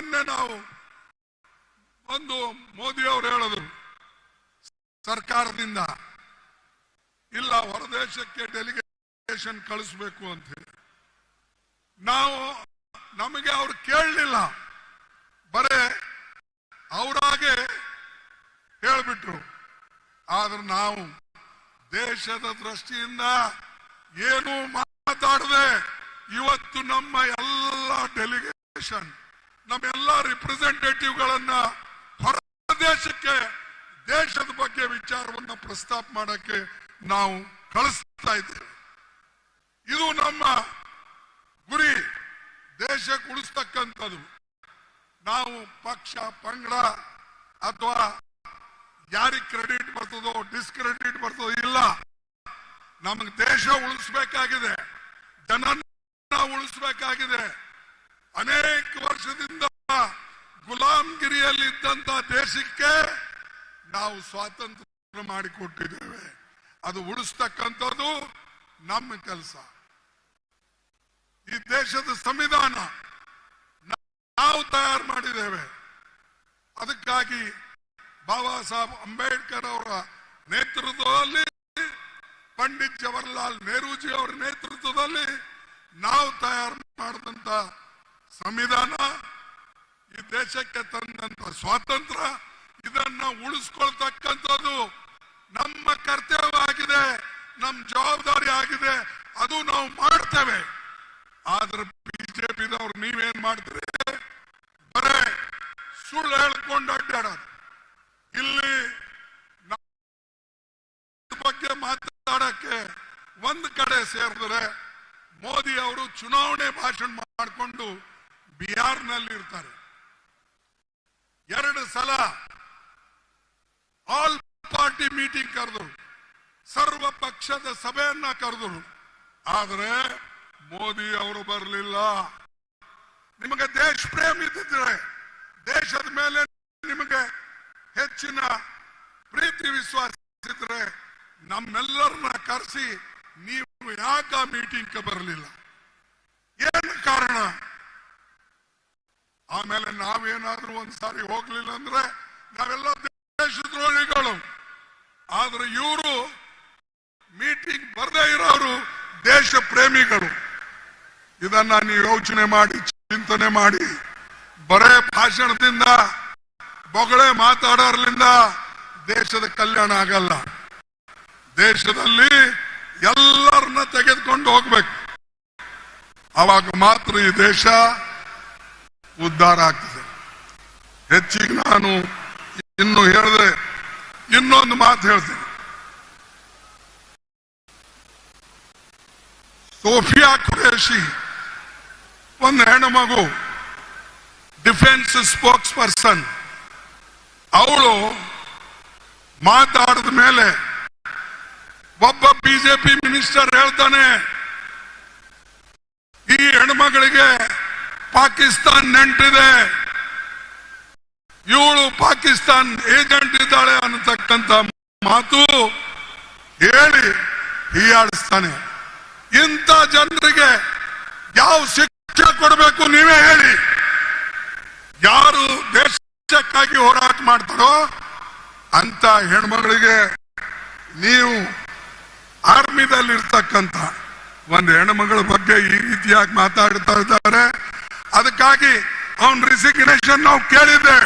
ಮೊನ್ನೆ ನಾವು ಒಂದು ಮೋದಿ ಅವರು ಹೇಳಿದ್ರು, ಸರ್ಕಾರದಿಂದ ಇಲ್ಲ, ಹೊರದೇಶಕ್ಕೆ ಡೆಲಿಗೇಷನ್ ಕಳಿಸ್ಬೇಕು ಅಂತ ಹೇಳಿ. ನಾವು ನಮಗೆ ಅವ್ರು ಕೇಳಲಿಲ್ಲ. ಬರೇ ಅವರಾಗೆ ಹೇಳ್ಬಿಟ್ರು. ಆದ್ರೆ ನಾವು ದೇಶದ ದೃಷ್ಟಿಯಿಂದ ಏನು ಮಾತಾಡದೆ ಇವತ್ತು ನಮ್ಮ ಎಲ್ಲ ಡೆಲಿಗೇಷನ್ ನಮ್ಮೆಲ್ಲ ರಿಪ್ರೆಸೆಂಟೇಟಿವ್ಗಳನ್ನ ಹೊರ ದೇಶಕ್ಕೆ ದೇಶದ ಬಗ್ಗೆ ವಿಚಾರವನ್ನ ಪ್ರಸ್ತಾಪ ಮಾಡಕ್ಕೆ ನಾವು ಕಳಿಸ್ತಾ ಇದ್ದೇವೆ. ಇದು ನಮ್ಮ ಗುರಿ ದೇಶ ಉಳಿಸ್ತಕ್ಕಂಥದ್ದು. ನಾವು ಪಕ್ಷ, ಪಂಗಡ ಅಥವಾ ಯಾರಿಗೆ ಕ್ರೆಡಿಟ್ ಬರ್ತದೋ ಡಿಸ್ಕ್ರೆಡಿಟ್ ಬರ್ತದೋ ಇಲ್ಲ, ನಮಗೆ ದೇಶ ಉಳಿಸ್ಬೇಕಾಗಿದೆ. ಜನನ ಉಳಿಸ್ಬೇಕಾಗಿದೆ. ಅನೇಕ ವರ್ಷದಿಂದ ಗುಲಾಮ್ಗಿರಿಯಲ್ಲಿ ಇದ್ದಂತ ದೇಶಕ್ಕೆ ನಾವು ಸ್ವಾತಂತ್ರ್ಯ ಮಾಡಿಕೊಟ್ಟಿದ್ದೇವೆ. ಅದು ಉಳಿಸ್ತಕ್ಕಂಥದ್ದು ನಮ್ಮ ಕೆಲಸ. ಈ ದೇಶದ ಸಂವಿಧಾನ ನಾವು ತಯಾರು ಮಾಡಿದ್ದೇವೆ. ಅದಕ್ಕಾಗಿ ಬಾಬಾ ಸಾಹೇಬ್ ಅಂಬೇಡ್ಕರ್ ಅವರ ನೇತೃತ್ವದಲ್ಲಿ, ಪಂಡಿತ್ ಜವಾಹರ್ಲಾಲ್ ನೆಹರೂಜಿ ಅವರ ನೇತೃತ್ವದಲ್ಲಿ ನಾವು ತಯಾರು ಮಾಡಿದಂತ ಸಂವಿಧಾನ ಈ ದೇಶಕ್ಕೆ ತಂದಂತ ಸ್ವಾತಂತ್ರ್ಯ ಇದನ್ನ ಉಳಿಸ್ಕೊಳ್ತಕ್ಕಂಥದ್ದು ನಮ್ಮ ಕರ್ತವ್ಯ ಆಗಿದೆ ನಮ್ಮ ಜವಾಬ್ದಾರಿ ಆಗಿದೆ, ಅದು ನಾವು ಮಾಡ್ತೇವೆ. ಆದ್ರೆ ಬಿಜೆಪಿದವ್ರು ನೀವೇನ್ ಮಾಡ್ತೀರಿ? ಬರೇ ಸುಳ್ಳು ಹೇಳ್ಕೊಂಡು ಅಡ್ಡಾಡೋದು. ಇಲ್ಲಿ ಬಗ್ಗೆ ಮಾತಾಡಕ್ಕೆ ಒಂದ್ ಕಡೆ ಸೇರಿದ್ರೆ ಮೋದಿ ಅವರು ಚುನಾವಣೆ ಭಾಷಣ ಮಾಡಿಕೊಂಡು ಬಿಹಾರ್ನಲ್ಲಿ ಇರ್ತಾರೆ. ಎರಡು ಸಲ ಆಲ್ ಪಾರ್ಟಿ ಮೀಟಿಂಗ್ ಕರೆದರು. ಸರ್ವ ಪಕ್ಷದ ಸಭೆಯನ್ನ ಕರೆದರು. ಆದರೆ ಮೋದಿ ಅವರು ಬರಲಿಲ್ಲ. ನಿಮಗೆ ದೇಶ ಪ್ರೇಮ ಇದ್ದಿದ್ರೆ, ದೇಶದ ಮೇಲೆ ನಿಮಗೆ ಹೆಚ್ಚಿನ ಪ್ರೀತಿ ವಿಶ್ವಾಸ ಇದ್ರೆ ನಮ್ಮೆಲ್ಲರನ್ನ ಕರೆಸಿ ನೀವು ಯಾಕ ಮೀಟಿಂಗ್ ಬರಲಿಲ್ಲ? ಏನು ಕಾರಣ? ಆಮೇಲೆ ನಾವೇನಾದ್ರೂ ಒಂದ್ಸಾರಿ ಹೋಗ್ಲಿಲ್ಲ ಅಂದ್ರೆ ನಾವೆಲ್ಲ ದೇಶದ್ರೋಹಿಗಳು. ಆದ್ರೆ ಇವರು ಮೀಟಿಂಗ್ ಬರದೇ ಇರೋರು ದೇಶ ಪ್ರೇಮಿಗಳು. ಇದನ್ನ ನೀವು ಯೋಚನೆ ಮಾಡಿ, ಚಿಂತನೆ ಮಾಡಿ, ಬರೇ ಭಾಷಣದಿಂದ, ಬೊಗಳೆ ಮಾತಾಡೋರ್ಲಿಂದ ದೇಶದ ಕಲ್ಯಾಣ ಆಗಲ್ಲ. ದೇಶದಲ್ಲಿ ಎಲ್ಲರನ್ನ ತೆಗೆದುಕೊಂಡು ಹೋಗ್ಬೇಕು. ಅವಾಗ ಮಾತ್ರ ಈ ದೇಶ ಉದ್ಧಾರ ಆಗ್ತದೆ. ಹೆಚ್ಚಿಗೆ ನಾನು ಇನ್ನು ಹೇಳಿದ್ರೆ ಇನ್ನೊಂದು ಮಾತು ಹೇಳ್ತೀನಿ. ಸೋಫಿಯಾ ಖುರೇಶಿ ಒಂದು ಹೆಣ್ಣು ಡಿಫೆನ್ಸ್ ಸ್ಪೋಕ್ಸ್ ಪರ್ಸನ್ ಅವಳು ಮಾತಾಡಿದ ಮೇಲೆ ಒಬ್ಬ ಬಿಜೆಪಿ ಮಿನಿಸ್ಟರ್ ಹೇಳ್ತಾನೆ, ಈ ಹೆಣ್ಮಗಳಿಗೆ ಪಾಕಿಸ್ತಾನ್ ನೆಂಟಿದೆ. ಇವಳು ಪಾಕಿಸ್ತಾನ್ ಏಜೆಂಟ್ ಇದ್ದಾಳೆ ಅನ್ನತಕ್ಕಂತ ಮಾತು ಹೇಳಿ ಹೀಯಾಡಿಸ್ತಾನೆ ಇಂಥ ಜನರಿಗೆ ಯಾವ ಶಿಕ್ಷೆ ಕೊಡಬೇಕು ನೀವೇ ಹೇಳಿ. ಯಾರು ದೇಶಕ್ಕಾಗಿ ಹೋರಾಟ ಮಾಡ್ತಾರೋ ಅಂತ ಹೆಣ್ಮಗಳಿಗೆ ನೀವು ಆರ್ಮಿದಲ್ಲಿ ಇರ್ತಕ್ಕಂತ ಒಂದು ಹೆಣ್ಮಗಳ ಬಗ್ಗೆ ಈ ರೀತಿಯಾಗಿ ಮಾತಾಡ್ತಾ ಇದ್ದಾರೆ. ಅದಕ್ಕಾಗಿ ಅವನ್ ರಿಸಿಗ್ನೇಷನ್ ನಾವು ಕೇಳಿದ್ದೆ.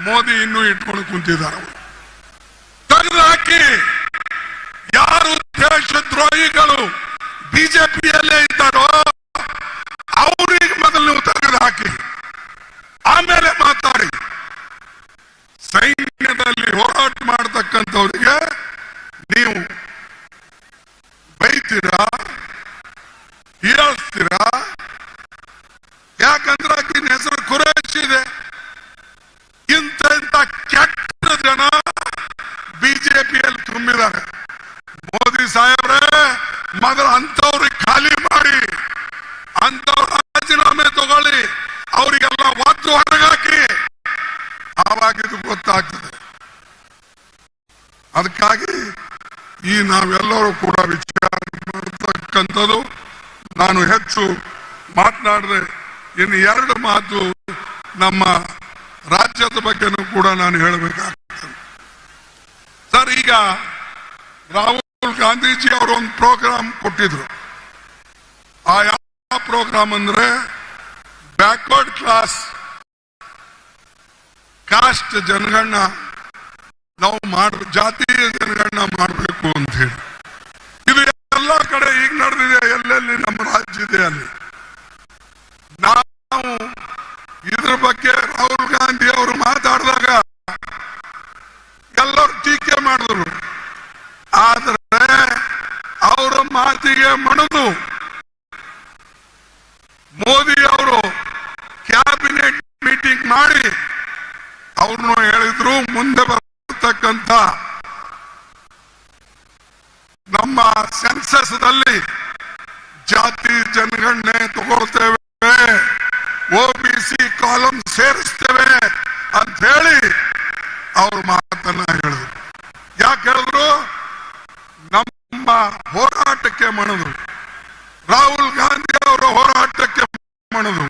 ಮೋದಿ ಇನ್ನೂ ಇಟ್ಕೊಂಡು ಕುಂತಿದ್ದಾರೆ. ತೆಗೆದು ಹಾಕಿ. ಯಾರು ದೇಶದ್ರೋಹಿಗಳು ಬಿಜೆಪಿಯಲ್ಲೇ ಇದ್ದಾರೋ, ಅವರಿಗೆ ಮೊದಲು ನೀವು ತೆಗೆದು ಹಾಕಿ. ಆಮೇಲೆ ಮಾತಾಡಿ. ಸೈನ್ಯದಲ್ಲಿ ಹೋರಾಟ ಮಾಡತಕ್ಕಂಥವ್ರಿಗೆ ನೀವು ಬೈತೀರಾ ಹೀಯಾಳಿಸ್ತೀರಾ ಯಾಕಂದ್ರೆ ಆಕಿನ ಹೆಸರು ಕುರೇಶ್ ಇದೆ ಇಂಥ ಇಂಥ ಕೆಟ್ಟ ಜನ ಬಿಜೆಪಿಯಲ್ಲಿ ತುಂಬಿದ್ದಾರೆ ಮೋದಿ ಸಾಹೇಬ್ರೆ ಮೊದಲು ಅಂತವ್ರಿಗೆ ಖಾಲಿ ಮಾಡಿ ಅಂತವ್ರ ರಾಜೀನಾಮೆ ತಗೊಳ್ಳಿ, ಅವರಿಗೆಲ್ಲ ಒದ್ದು ಹೊರಗಾಕಿ. ಆವಾಗ ಇದು ಗೊತ್ತಾಗ್ತದೆ. ಅದಕ್ಕಾಗಿ ಈ ನಾವೆಲ್ಲರೂ ಕೂಡ ವಿಚಾರ ಮಾಡತಕ್ಕಂಥದ್ದು, ನಾನು ಹೆಚ್ಚು ಮಾತನಾಡದೆ. ಇನ್ನು ಎರಡು ಮಾತು ನಮ್ಮ ರಾಜ್ಯದ ಬಗ್ಗೆನೂ ಕೂಡ ನಾನು ಹೇಳಬೇಕಾಗ್ತದೆ. ಸರ್, ಈಗ ರಾಹುಲ್ ಗಾಂಧೀಜಿ ಅವರು ಒಂದು ಪ್ರೋಗ್ರಾಮ್ ಕೊಟ್ಟಿದ್ರು. ಆ ಯಾವ ಪ್ರೋಗ್ರಾಮ್ ಅಂದ್ರೆ ಬ್ಯಾಕ್ವರ್ಡ್ ಕ್ಲಾಸ್. ಕಾಸ್ಟ್ ಜನಗಣನ ನಾವು ಮಾಡ, ಜಾತಿಯ ಜನಗಣನ ಮಾಡಬೇಕು ಅಂತ ಹೇಳಿ. ಇದು ಎಲ್ಲ ಕಡೆ ಈಗ ನಡೆದಿದೆ, ಎಲ್ಲೆಲ್ಲಿ ನಮ್ಮ ರಾಜ್ಯ ಇದೆ ಅಲ್ಲಿ. ನಾವು ಇದ್ರ ಬಗ್ಗೆ ರಾಹುಲ್ ಗಾಂಧಿ ಅವರು ಮಾತಾಡಿದಾಗ ಎಲ್ಲರೂ ಟೀಕೆ ಮಾಡಿದ್ರು ಆದ್ರೆ ಅವರ ಮಾತಿಗೆ ಮಣದು. ಮೋದಿ ಅವರು ಕ್ಯಾಬಿನೆಟ್ ಮೀಟಿಂಗ್ ಮಾಡಿ ಅವ್ರನ್ನು ಹೇಳಿದ್ರು ಮುಂದೆ ಬರತಕ್ಕಂತ ನಮ್ಮ ಸೆನ್ಸಸ್ ದಲ್ಲಿ ಜಾತಿ ಜನಗಣನೆ ತಗೊಳ್ತೇವೆ ಒಬಿಸಿ ಕಾಲಮ್ ಸೇರಿಸ್ತೇವೆ ಅಂತ ಹೇಳಿ ಅವ್ರ ಮಾತನ್ನ ಹೇಳಿದ್ರು. ಯಾಕೆ ಹೇಳಿದ್ರು? ನಮ್ಮ ಹೋರಾಟಕ್ಕೆ ಮಣದು. ರಾಹುಲ್ ಗಾಂಧಿ ಅವರ ಹೋರಾಟಕ್ಕೆ ಮಣದು.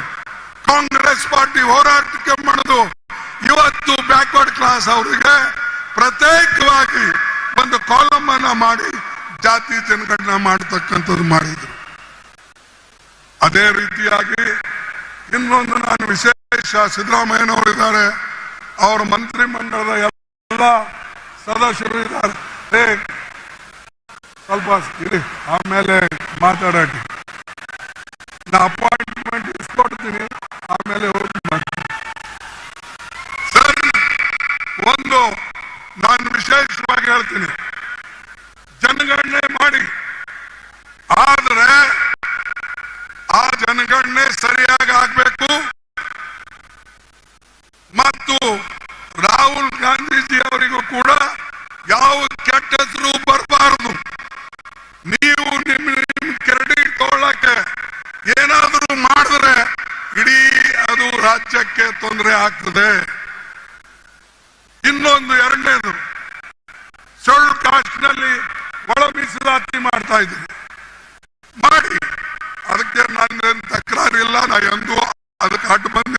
ಕಾಂಗ್ರೆಸ್ ಪಾರ್ಟಿ ಹೋರಾಟಕ್ಕೆ ಮಣದು. ಇವತ್ತು ಬ್ಯಾಕ್ವರ್ಡ್ ಕ್ಲಾಸ್ ಅವರಿಗೆ ಪ್ರತ್ಯೇಕವಾಗಿ ಒಂದು ಕಾಲಮ್ ಅನ್ನ ಮಾಡಿ ಜಾತಿ ಜನಗಣನ ಮಾಡತಕ್ಕಂಥದ್ದು ಮಾಡಿದ್ರು. ಅದೇ ರೀತಿಯಾಗಿ ಇನ್ನೊಂದು ನಾನು ವಿಶೇಷ ಸಿದ್ದರಾಮಯ್ಯನವರು ಇದ್ದಾರೆ ಅವರ ಮಂತ್ರಿ ಮಂಡಲದ ಎಲ್ಲ ಸದಸ್ಯರು ಇದ್ದಾರೆ. ಸ್ವಲ್ಪ ಇರಿ, ಆಮೇಲೆ ಮಾತಾಡಿ ನಾ ಅಪಾಯಿಂಟ್ಮೆಂಟ್ ಇಸ್ಕೊಡ್ತೀನಿ, ಆಮೇಲೆ ಹೋಗಿ ಸರಿ, ಒಂದು ನಾನು ವಿಶೇಷವಾಗಿ ಹೇಳ್ತೀನಿ. ಜನಗಣನೆ ಮಾಡಿ. ಆದ್ರೆ, ಆ ಜನಗಣನೆ ಸರಿಯಾಗಿ ಆಗ್ಬೇಕು. ಮತ್ತು ರಾಹುಲ್ ಗಾಂಧೀಜಿ ಅವರಿಗೂ ಕೂಡ ಯಾವ ಕೆಟ್ಟ ಹೆಸರು ಆಗ್ತದೆ. ಇನ್ನೊಂದು ಎರಡನೇದು, ಸೊಳ್ಳು ಕಾಸ್ಟ್ನಲ್ಲಿ ಒಳ ಮೀಸಲಾತಿ ಮಾಡ್ತಾ ಇದ್ದೀವಿ ಮಾಡಿ, ಅದಕ್ಕೆ ನನ್ನೇನು ತಕರಾರಿಲ್ಲ, ನಾ ಎಂದು ಅದಕ್ಕೆ ಅಡ್ಡು ಬಂದ